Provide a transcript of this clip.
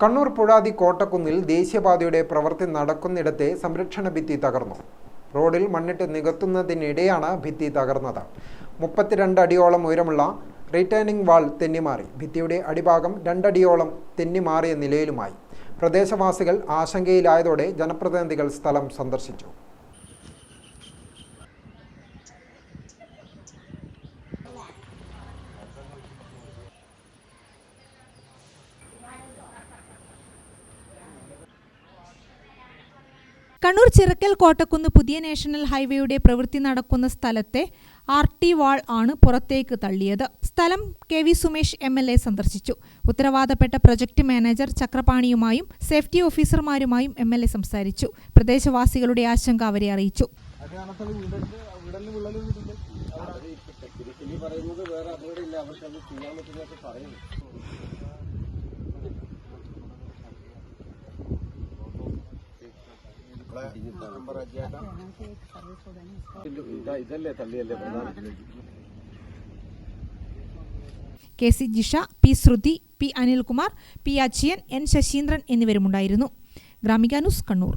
കണ്ണൂർ പുഴാതി കോട്ടക്കുന്നിൽ ദേശീയപാതയുടെ പ്രവൃത്തി നടക്കുന്നിടത്തെ സംരക്ഷണ ഭിത്തി തകർന്നു. റോഡിൽ മണ്ണിട്ട് നികത്തുന്നതിനിടെയാണ് ഭിത്തി തകർന്നത്. മുപ്പത്തിരണ്ട് അടിയോളം ഉയരമുള്ള റിട്ടേണിംഗ് വാൾ തെന്നിമാറി. ഭിത്തിയുടെ അടിഭാഗം രണ്ടടിയോളം തെന്നിമാറിയ നിലയിലുമായി. പ്രദേശവാസികൾ ആശങ്കയിലായതോടെ ജനപ്രതിനിധികൾ സ്ഥലം സന്ദർശിച്ചു. കണ്ണൂർ ചിറക്കൽ കോട്ടക്കുന്ന് പുതിയ നാഷണൽ ഹൈവേയുടെ പ്രവൃത്തി നടക്കുന്ന സ്ഥലത്തെ ആർ ടി വാൾ ആണ് പുറത്തേക്ക് തള്ളിയത്. സ്ഥലം K V Sumesh M L A സന്ദർശിച്ചു. ഉത്തരവാദപ്പെട്ട പ്രൊജക്ട് മാനേജർ ചക്രപാണിയുമായും സേഫ്റ്റി ഓഫീസർമാരുമായും എം എൽ എ സംസാരിച്ചു. പ്രദേശവാസികളുടെ ആശങ്ക അവരെ അറിയിച്ചു. K C Jisha P Shruthi P Anilkumar P Achiyan N Saseendran എന്നിവരുമുണ്ടായിരുന്നു. Gramika news Kannur.